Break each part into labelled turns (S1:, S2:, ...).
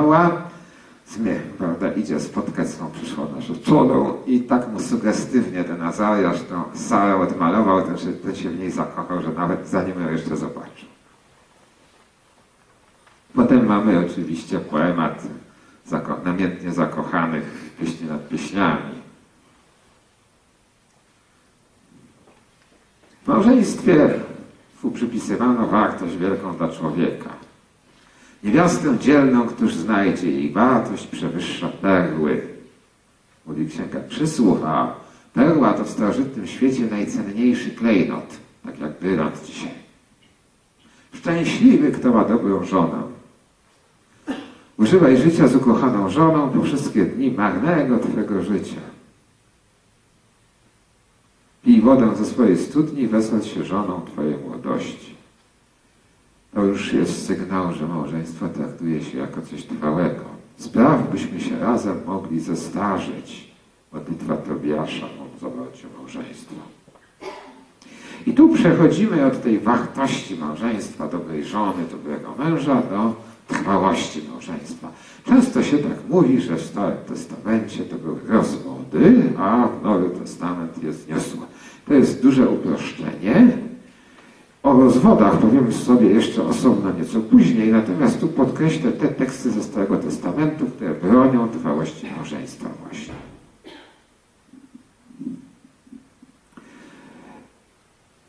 S1: anioła, Zmiech, prawda, idzie spotkać swą przyszłą narzeczoną i tak mu sugestywnie ten Azariasz tą salę odmalował, ten, że ten się w niej zakochał, że nawet zanim ją jeszcze zobaczył. Potem mamy oczywiście poemat zako namiętnie zakochanych w pieśni nad pieśniami. W małżeństwie przypisywano wartość wielką dla człowieka. Niewiastę dzielną, któż znajdzie jej wartość przewyższa perły. Mówi księga przysłucha. Perła to w starożytnym świecie najcenniejszy klejnot, tak jak brylant dzisiaj. Szczęśliwy, kto ma dobrą żonę. Używaj życia z ukochaną żoną po wszystkie dni marnego Twego życia. Pij wodę ze swojej studni, wesoł się żoną Twojej młodości. To już jest sygnał, że małżeństwo traktuje się jako coś trwałego. Spraw, byśmy się razem mogli zestarzeć. Modlitwa Tobiasza o zawarciu małżeństwa. I tu przechodzimy od tej wartości małżeństwa, dobrej żony, dobrego męża do trwałości małżeństwa. Często się tak mówi, że w Starym Testamencie to były rozwody, a Nowy Testament jest niosły. To jest duże uproszczenie. O rozwodach powiem sobie jeszcze osobno nieco później, natomiast tu podkreślę te teksty ze Starego Testamentu, które bronią trwałości małżeństwa właśnie.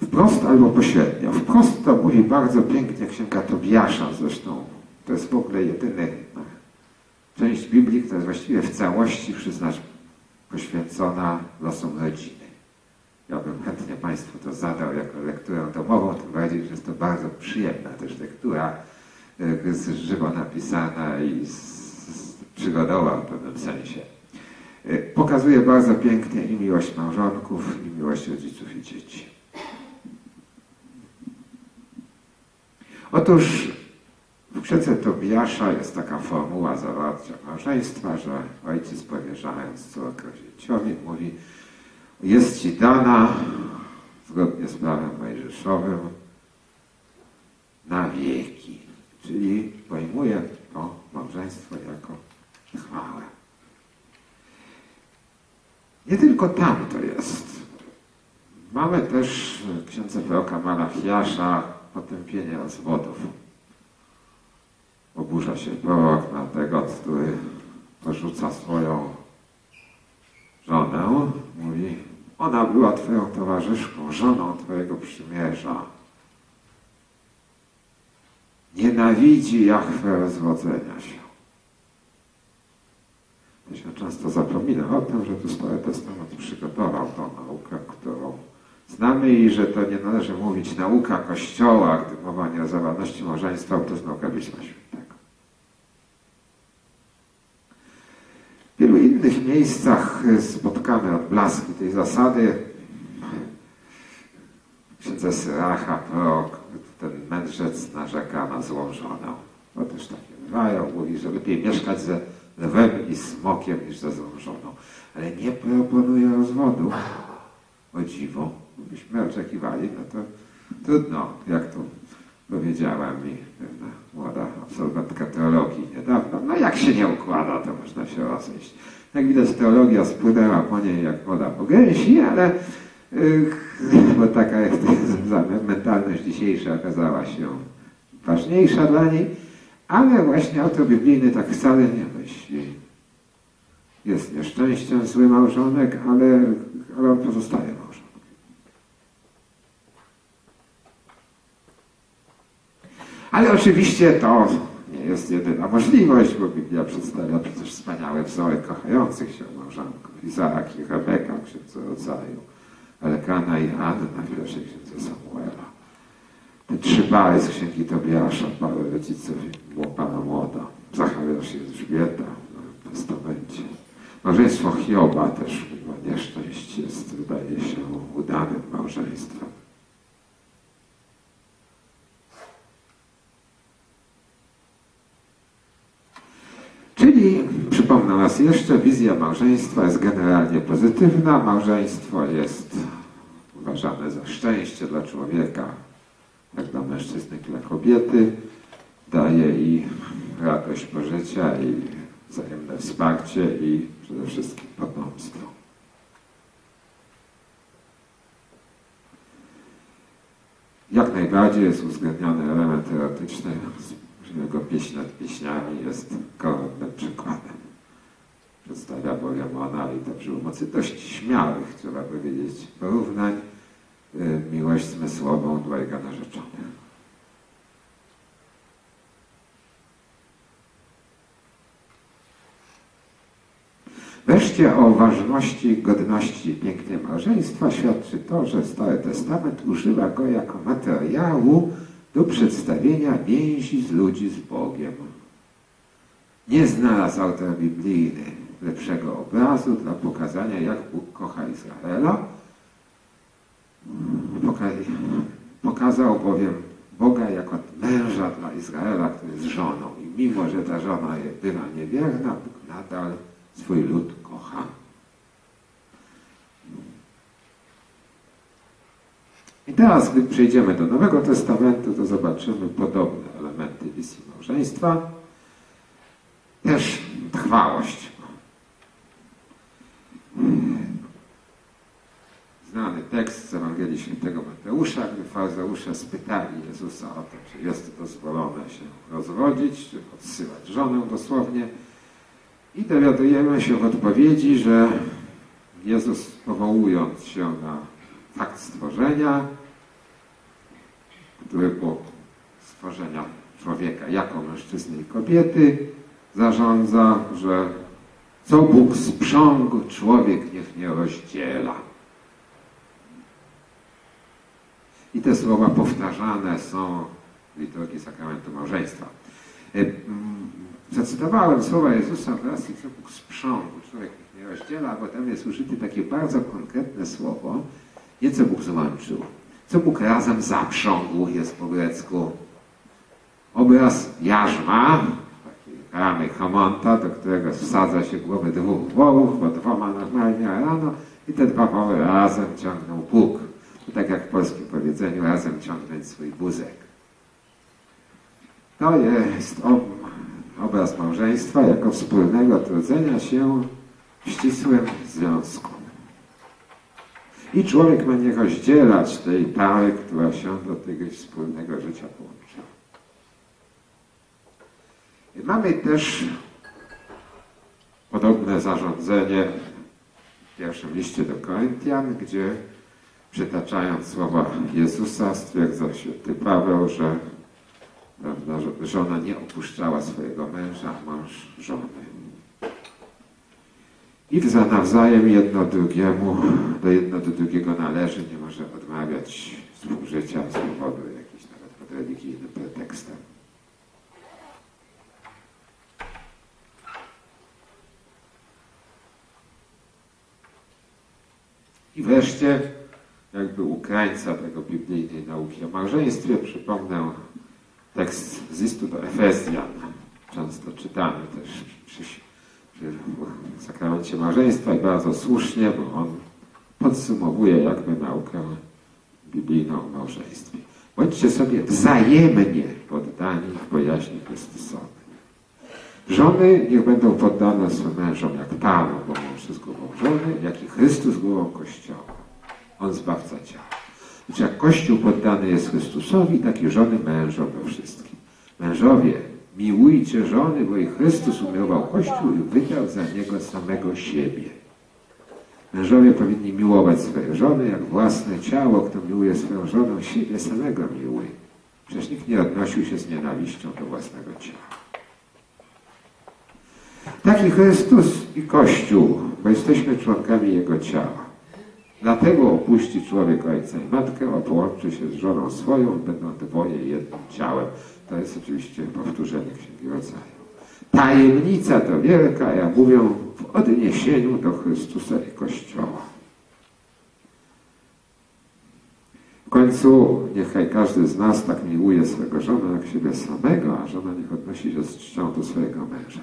S1: Wprost albo pośrednio. Wprost to mówi bardzo pięknie księga Tobiasza zresztą. To jest w ogóle jedyny no, część Biblii, która jest właściwie w całości, przyznać, poświęcona losom rodziny. Ja bym chętnie Państwu to zadał jako lekturę domową, tym bardziej, że jest to bardzo przyjemna też lektura, jest żywo napisana i przygodowa w pewnym sensie. Pokazuje bardzo pięknie i miłość małżonków, i miłość rodziców i dzieci. Otóż w księdze Tobiasza jest taka formuła zawarcia małżeństwa, że ojciec powierzając córkę dzieciowi mówi jest ci dana zgodnie z prawem mojżeszowym na wieki. Czyli pojmuje to małżeństwo jako chwałę. Nie tylko tam to jest. Mamy też w księdze proroka Malachiasza potępienie rozwodów. Oburza się prorok na tego, który porzuca swoją żonę. Mówi, ona była Twoją towarzyszką, żoną Twojego przymierza. Nienawidzi Jachwę rozwodzenia się. To się często zapomina o tym, że tu Stary Testament przygotował tą naukę, którą znamy i że to nie należy mówić nauka Kościoła, gdy mowa nie o zawartości małżeństwa, to jest nauka Pisma Świętego. W wielu innych miejscach spotkamy odblaski tej zasady. W księdze Syracha prorok, ten mędrzec narzeka na złą żonę. No też takie bywają, mówi, że lepiej mieszkać ze lwem i smokiem niż ze złą żoną. Ale nie proponuje rozwodu. O dziwo, byśmy oczekiwali, no to trudno, jak tu powiedziała mi pewna młoda absolwentka teologii niedawno. No jak się nie układa, to można się rozejść. Jak widać, teologia spłynęła po niej jak woda po gęsi, ale yy, bo taka jest mentalność dzisiejsza okazała się ważniejsza dla niej, ale właśnie autor biblijny tak wcale nie myśli. Jest nieszczęściem zły małżonek, ale, ale on pozostaje Ale oczywiście to nie jest jedyna możliwość, bo Biblia przedstawia przecież wspaniałe wzory kochających się małżonków. Izaak i Rebeka w Księdze Rodzaju, Elkana i Anna w pierwszej Księdze Samuela. Te trzy pary z Księgi Tobiasza, pary rodziców Pana Młoda, Zachariasz i Elżbieta w Testamencie. Małżeństwo Hioba też, mimo nieszczęść, jest, wydaje się, udanym małżeństwem. Czyli, przypomnę raz jeszcze, wizja małżeństwa jest generalnie pozytywna. Małżeństwo jest uważane za szczęście dla człowieka, jak dla mężczyzny, jak dla kobiety. Daje i radość pożycia i wzajemne wsparcie i przede wszystkim potomstwo. Jak najbardziej jest uwzględniony element erotyczny, jego pieśń nad pieśniami jest koronnym przykładem. Przedstawia bowiem ona i to przy pomocy dość śmiałych, trzeba powiedzieć, porównań y, miłość zmysłową dwojga narzeczonych. Wreszcie o ważności, godności pięknie małżeństwa świadczy to, że Stary Testament używa go jako materiału do przedstawienia więzi z ludzi z Bogiem. Nie znalazł autor biblijny lepszego obrazu dla pokazania, jak Bóg kocha Izraela. Poka- Pokazał bowiem Boga jako męża dla Izraela, który jest żoną. I mimo, że ta żona bywa niewierna, Bóg nadal swój lud kocha. I teraz, gdy przejdziemy do Nowego Testamentu, to zobaczymy podobne elementy wizji małżeństwa. Też trwałość. Znany tekst z Ewangelii Świętego Mateusza, gdy faryzeusze spytali Jezusa o to, czy jest dozwolone się rozwodzić, czy odsyłać żonę dosłownie. I dowiadujemy się w odpowiedzi, że Jezus powołując się na fakt stworzenia, który po stworzenia człowieka jako mężczyzny i kobiety zarządza, że co Bóg sprzągł, człowiek niech nie rozdziela. I te słowa powtarzane są w liturgii sakramentu małżeństwa. E, mm, Zacytowałem słowa Jezusa w relacji, co Bóg sprzągł, człowiek niech nie rozdziela, bo tam jest użyte takie bardzo konkretne słowo, nie co Bóg złączył, co Bóg razem zaprzągł, jest po grecku. Obraz jarzma, ramy chomonta, do którego wsadza się głowy dwóch wołów, bo dwoma normalnie rano i te dwa woły razem ciągną Bóg. To tak jak w polskim powiedzeniu, razem ciągnąć swój buzek. To jest ob- obraz małżeństwa jako wspólnego trudzenia się w ścisłym związku. I człowiek ma nie rozdzielać tej pary, która się do tego wspólnego życia połączyła. I mamy też podobne zarządzenie w pierwszym liście do Koryntian, gdzie przytaczając słowa Jezusa stwierdza święty Paweł, że prawda, żona nie opuszczała swojego męża, mąż żony. I za nawzajem jedno drugiemu, do jedno do drugiego należy, nie może odmawiać współżycia z powodu jakichś nawet pod religijnym pretekstem. I wreszcie, jakby u krańca tego biblijnej nauki o małżeństwie, przypomnę tekst z listu do Efezjan, często czytany też przy, przy sakramencie małżeństwa i bardzo słusznie, bo on podsumowuje jakby naukę biblijną o małżeństwie. Bądźcie sobie wzajemnie poddani w bojaźni Chrystusowej. Żony niech będą poddane swym mężom jak Panu, bo mąż jest głową żony, jak i Chrystus głową Kościoła. On zbawca ciała. Więc jak Kościół poddany jest Chrystusowi, tak i żony mężom we wszystkim. Mężowie, miłujcie żony, bo i Chrystus umiłował Kościół i wydał za niego samego siebie. Mężowie powinni miłować swoje żony jak własne ciało. Kto miłuje swoją żonę, siebie samego miłuje. Przecież nikt nie odnosił się z nienawiścią do własnego ciała. Taki Chrystus i Kościół, bo jesteśmy członkami Jego ciała. Dlatego opuści człowiek ojca i matkę, a połączy się z żoną swoją, będą dwoje jednym ciałem. To jest oczywiście powtórzenie Księgi Rodzaju. Tajemnica to wielka, ja mówię w odniesieniu do Chrystusa i Kościoła. W końcu niechaj każdy z nas tak miłuje swego żonę jak siebie samego, a żona niech odnosi się z czcią do swojego męża.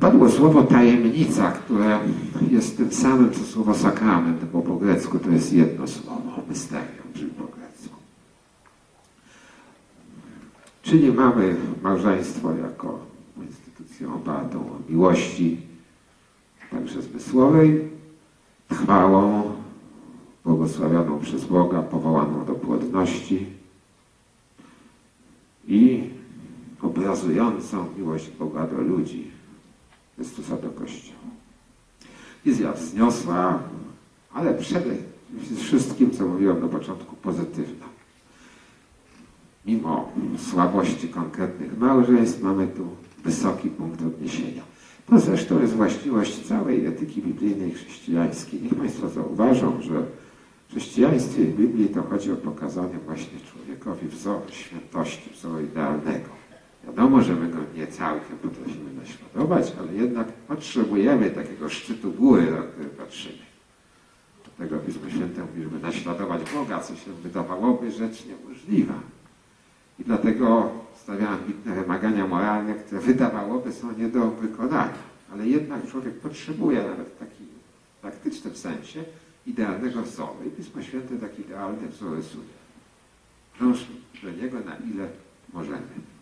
S1: Padło słowo tajemnica, które jest tym samym co słowo sakrament, bo po grecku to jest jedno słowo, mysterium, czyli po grecku. Czyli mamy małżeństwo jako instytucję opartą o miłości, także zmysłowej, trwałą, błogosławioną przez Boga, powołaną do płodności i obrazującą miłość Boga do ludzi, Chrystusa do Kościoła. Wizja wzniosła, ale przede wszystkim, co mówiłem na początku, pozytywna. Mimo słabości konkretnych małżeństw mamy tu wysoki punkt odniesienia. To zresztą jest właściwość całej etyki biblijnej chrześcijańskiej. Niech Państwo zauważą, że w chrześcijaństwie i Biblii to chodzi o pokazanie właśnie człowiekowi wzoru świętości, wzoru idealnego. Wiadomo, że my go nie całkiem potrafimy naśladować, ale jednak potrzebujemy takiego szczytu góry, na który patrzymy. Dlatego Pismo Święte mówi, żeby naśladować Boga, co się wydawałoby rzecz niemożliwa. I dlatego stawia ambitne wymagania moralne, które wydawałoby są nie do wykonania. Ale jednak człowiek potrzebuje nawet w takim praktycznym sensie idealnego wzoru. I Pismo Święte taki idealny wzór rysuje. Dążmy do niego na ile możemy.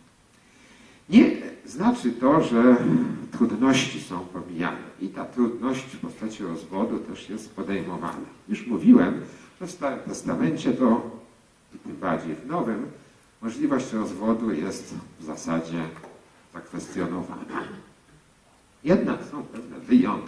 S1: Znaczy to, że trudności są pomijane. I ta trudność w postaci rozwodu też jest podejmowana. Już mówiłem, że w Starym Testamencie to, i tym bardziej w Nowym, możliwość rozwodu jest w zasadzie zakwestionowana. Jednak są pewne wyjątki.